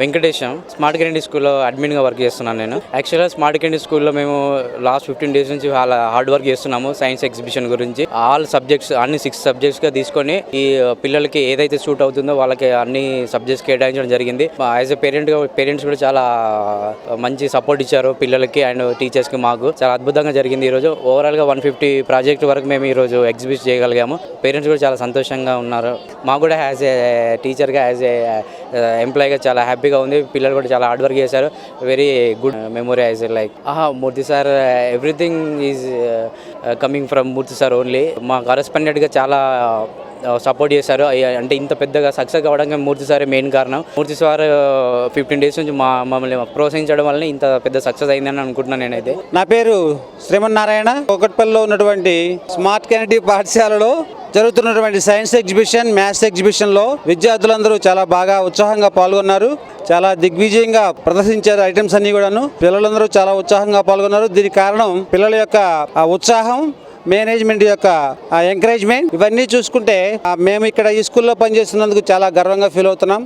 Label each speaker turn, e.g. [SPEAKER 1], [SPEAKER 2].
[SPEAKER 1] Venkatesham. Smart Kennedy స్కూల్లో అడ్మిన్గా work చేస్తున్నాను నేను. యాక్చువల్గా స్మార్ట్ కెనడీ స్కూల్లో మేము లాస్ట్ ఫిఫ్టీన్ డేస్ నుంచి చాలా హార్డ్ వర్క్ చేస్తున్నాము సైన్స్ ఎగ్జిబిషన్ గురించి. ఆల్ సబ్జెక్ట్స్ అన్ని సిక్స్ సబ్జెక్ట్స్గా తీసుకొని ఈ uh, పిల్లలకి ఏదైతే సూట్ అవుతుందో వాళ్ళకి అన్ని సబ్జెక్ట్స్ కేటాయించడం జరిగింది. యాజ్ ఎ పేరెంట్గా పేరెంట్స్ కూడా చాలా uh, మంచి సపోర్ట్ ఇచ్చారు పిల్లలకి అండ్ టీచర్స్కి మాకు. చాలా అద్భుతంగా జరిగింది ఈరోజు ఓవరాల్గా వన్ ఫిఫ్టీ ప్రాజెక్ట్ వరకు మేము ఈరోజు ఎగ్జిబిట్ చేయగలిగాము. పేరెంట్స్ కూడా చాలా సంతోషంగా ఉన్నారు. మాకు కూడా యాజ్ ఏ టీచర్గా యాజ్ ఏ ఎంప్లాయీగా చాలా హ్యాపీగా ఉంది. పిల్లలు కూడా చాలా హార్డ్ వర్క్ చేశారు. Very good memory as like ఆహా Murthy sir everything is coming from Murthy sir only మా కరస్పాండెంట్గా చాలా సపోర్ట్ చేశారు. అంటే ఇంత పెద్దగా సక్సెస్ కావడానికి మూర్తి సార్ మెయిన్ కారణం. మూర్తి సార్ ఫిఫ్టీన్ డేస్ నుంచి మా మమ్మల్ని ప్రోత్సహించడం వల్ల ఇంత పెద్ద సక్సెస్ అయిందని అనుకుంటున్నాను నేనైతే.
[SPEAKER 2] నా పేరు శ్రీమన్నారాయణ. ఒకటిపల్లిలో ఉన్నటువంటి స్మార్ట్ కెనటీ పాఠశాలలో జరుగుతున్నటువంటి సైన్స్ ఎగ్జిబిషన్ మ్యాథ్స్ ఎగ్జిబిషన్లో విద్యార్థులందరూ చాలా బాగా ఉత్సాహంగా పాల్గొన్నారు. చాలా దిగ్విజయంగా ప్రదర్శించారు ఐటమ్స్ అన్ని కూడాను. పిల్లలందరూ చాలా ఉత్సాహంగా పాల్గొన్నారు. దీనికి కారణం పిల్లల యొక్క ఆ ఉత్సాహం మేనేజ్మెంట్ యొక్క ఎంకరేజ్మెంట్. ఇవన్నీ చూసుకుంటే మేము ఇక్కడ ఈ స్కూల్లో పనిచేస్తున్నందుకు చాలా గర్వంగా ఫీల్ అవుతున్నాం.